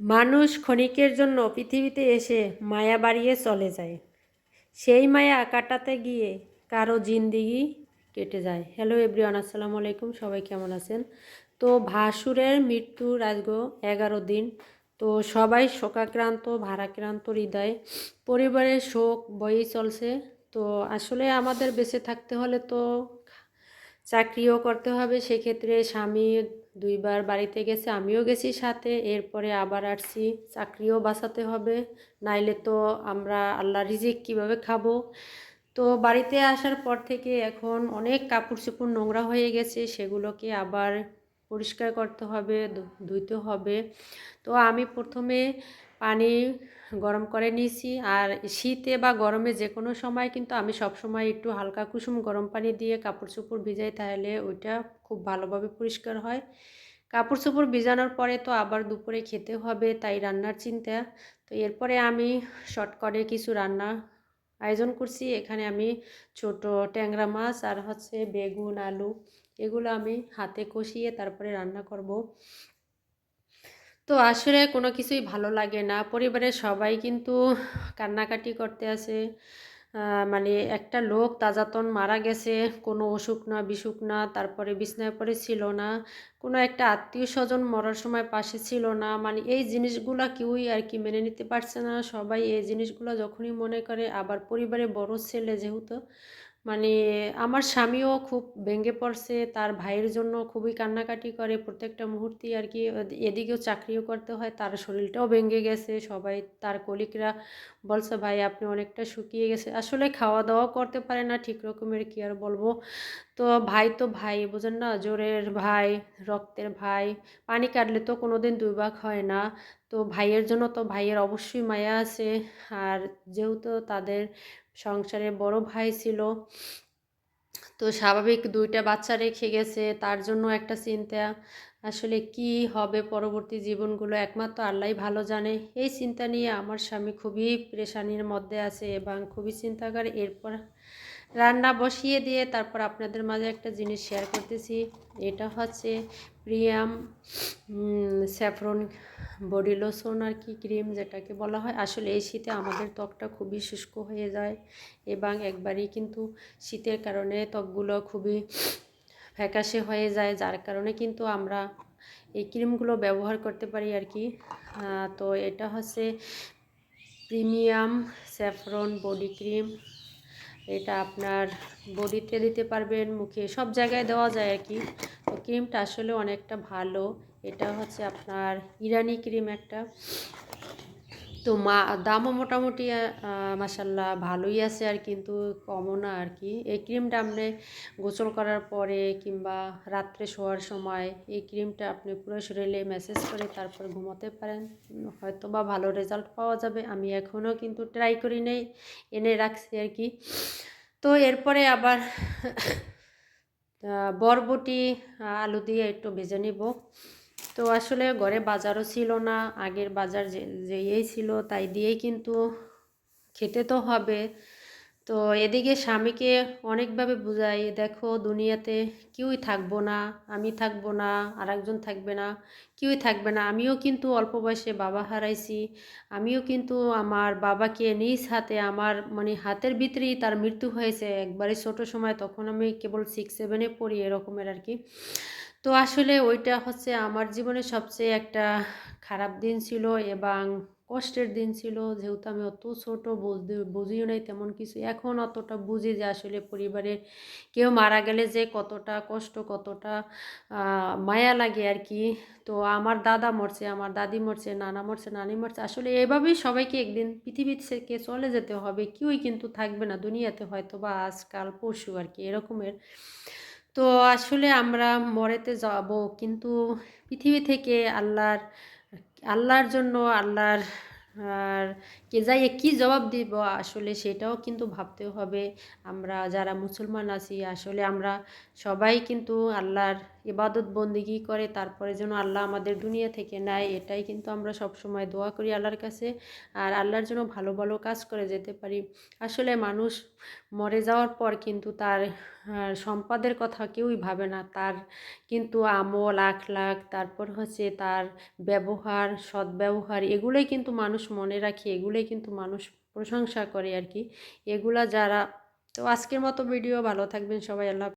মানুষ ক্ষণিকের জন্য পৃথিবীতে এসে মায়া বাড়িয়ে চলে যায়। সেই মায়া কাটাতে গিয়ে কারও জিন্দিগি কেটে যায়। হ্যালো এভরিওয়ান আসসালামু আলাইকুম, সবাই কেমন আছেন? তো ভাসুরের মৃত্যু আজগো এগারো দিন। তো সবাই শোকাক্রান্ত, ভারাক্রান্ত হৃদয়। পরিবারের শোক বয়েই চলছে। তো আসলে আমাদের বেঁচে থাকতে হলে তো চাকরিও করতে হবে, সেক্ষেত্রে স্বামী দুইবার বাড়িতে গেছে, আমিও গেছি সাথে, এরপরে আবার আসছি, চাকরিও বাঁচাতে হবে, নাইলে তো আমরা আল্লাহ রিজিক কীভাবে খাব? তো বাড়িতে আসার পর থেকে এখন অনেক কাপড় চোপড় নোংরা হয়ে গেছে, সেগুলোকে আবার পরিষ্কার করতে হবে ধুইতে হবে। তো আমি প্রথমে পানি গরম করে নিয়েছি। আর শীতে বা গরমে যে কোনো সময় কিন্তু আমি সব সময় একটু হালকা কুসুম গরম পানি দিয়ে কাপড় চোপড় ভিজাই তাহলে ওইটা খুব ভালোভাবে পরিষ্কার হয়। কাপড় চোপড় ভিজানোর পরে তো আবার দুপুরে খেতে হবে তাই রান্নার চিন্তা। তো এরপরে আমি শর্টকাটে কিছু রান্না আয়োজন করছি। এখানে আমি ছোট ট্যাংরা মাছ আর হচ্ছে বেগুন, আলু এগুলো আমি হাতে কষিয়ে তারপরে রান্না করব। তো আসলে কোনো কিছুই ভালো লাগে না। পরিবারের সবাই কিন্তু কান্নাকাটি করতে আছে মানে একটা লোক তাজাতন মারা গেছে, কোনো অসুখ না বিসুখ না, তারপরে বিছনায় পরে ছিল না, কোনো একটা আত্মীয় স্বজন মরার সময় পাশে ছিল না। মানে এই জিনিসগুলা কেউই আর কি মেনে নিতে পারছে না। সবাই এই জিনিসগুলো যখনই মনে করে, আবার পরিবারে বড় ছেলে যেহেতু মানে আমার স্বামীও খুব ভেঙে পড়ছে, তার ভাইয়ের জন্য খুবই কান্নাকাটি করে প্রত্যেকটা মুহূর্তেই আর কি। এদিকেও চাকরিও করতে হয়, তার শরীরটাও ভেঙে গেছে, সবাই তার কলিকরা বলছে, ভাই, আপনি অনেকটা শুকিয়ে গেছে। আসলে খাওয়া দাওয়াও করতে পারে না, ঠিক রকমের কি আর বলব? তো ভাই তো ভাই, বোঝেন না? জোরের ভাই, রক্তের ভাই, পানি কাটলে তো কোনো দিন দুই ভাগ হয় না। তো ভাইয়ের জন্য তো ভাইয়ের অবশ্যই মায়া আছে। আর যেহেতু তাদের সংসারে বড় ভাই ছিল। তো স্বাভাবিক দুইটা বাচ্চা রেখে গেছে, তার জন্য একটা চিন্তা, আসলে কি হবে পরবর্তী জীবনগুলো? একমাত্র আল্লাহ ভালো জানে। এই চিন্তা নিয়ে আমার স্বামী খুবই প্রেশানির মধ্যে আছে এবং খুবই চিন্তা করে এরপর রান্না বসিয়ে দিয়ে তারপর আপনাদের মাঝে একটা জিনিস শেয়ার করতেছি। এটা হচ্ছে প্রিয়াম স্যাফরন বডি লোশন আর কি ক্রিম যেটাকে বলা হয়, আসলে এই শীতে আমাদের ত্বকটা খুবই শুষ্ক হয়ে যায় এবং একবারই কিন্তু শীতের কারণে ত্বকগুলো খুবই ফ্যাকাশে হয়ে যায়, যার কারণে কিন্তু আমরা এই ক্রিমগুলো ব্যবহার করতে পারি আর কি। তো এটা হচ্ছে প্রিমিয়াম স্যাফরন বডি ক্রিম। এটা আপনার বডিতে দিতে পারবেন, মুখে সব জায়গায় দেওয়া যায় আর কি। তো ক্রিমটা আসলে অনেকটা ভালো এটা হচ্ছে আপনার ইরানি ক্রিম একটা। তো মা, দামও মোটামুটি মাসাল্লাহ ভালোই আছে আর কিন্তু কমও না আর কি। এই ক্রিমটা আপনি গোসল করার পরে কিংবা রাত্রে শোয়ার সময় এই ক্রিমটা আপনি পুরো শরীরে ম্যাসেজ করে তারপর ঘুমাতে পারেন। হয়তো বা ভালো রেজাল্ট পাওয়া যাবে, আমি এখনও কিন্তু ট্রাই করি নেই, এনে রাখছি আর কি। তো এরপরে আবার বরবটি, আলু দিয়ে একটু ভেজে নিব। তো আসলে ঘরে বাজারও ছিল না, আগের বাজার যে যেই ছিল তাই দিয়েই কিন্তু খেতে তো হবে। তো এদিকে স্বামীকে অনেকভাবে বুঝাই, দেখো দুনিয়াতে কেউই থাকব না, আমি থাকব না আর একজন থাকবে না, কেউই থাকবে না। আমিও কিন্তু অল্প বয়সে বাবা হারাইছি, আমিও কিন্তু আমার বাবাকে নিজ হাতে, আমার মানে হাতের ভিতরেই তার মৃত্যু হয়েছে। একবারে ছোট সময় তখন আমি কেবল সিক্স সেভেনে পড়ি এরকমের আর কি। তো আসলে ওইটা হচ্ছে আমার জীবনে সবচেয়ে একটা খারাপ দিন ছিল এবং কষ্টের দিন ছিল। যেহেতু আমি অত ছোট বুঝিও নাই তেমন কিছু। এখন অতটা বুঝি যে আসলে পরিবারে কেউ মারা গেলে যে কতটা কষ্ট, কতটা মায়া লাগে আর কি। তো আমার দাদা মরছে, আমার দাদি মরছে, নানা মরছে, নানি মরছে। আসলে এভাবেই সবাইকে একদিন পৃথিবী থেকে চলে যেতে হবে। কেউই কিন্তু থাকবে না দুনিয়াতে হয়তো বা আজকাল পশু আর কি, এরকমের। তো আসলে আমরা মরেতে যাব, কিন্তু পৃথিবী থেকে আল্লাহর আল্লাহর জন্য আল্লাহর, আর কে যাইয়ে কী জবাব দিব আসলে সেটাও কিন্তু ভাবতে হবে। আমরা যারা মুসলমান আছি, আসলে আমরা সবাই কিন্তু আল্লাহর ইবাদত বন্দিগি করে, তারপরে যেন আল্লাহ আমাদের দুনিয়া থেকে নেয়, এটাই কিন্তু আমরা সব সময় দোয়া করি আল্লাহর কাছে। আর আল্লাহর জন্য ভালো ভালো কাজ করে যেতে পারি। আসলে মানুষ মরে যাওয়ার পর কিন্তু তার সম্পদের কথা কেউই ভাবে না। তার কিন্তু আমল আখ লাখ তারপর হচ্ছে তার ব্যবহার, সদ্ব্যবহার, এগুলোই কিন্তু মানুষ মনে রাখে, এগুলোই কিন্তু মানুষ প্রশংসা করে আর কি। এগুলা যারা, তো আজকের মতো ভিডিও ভালো থাকবেন সবাই, আল্লাহ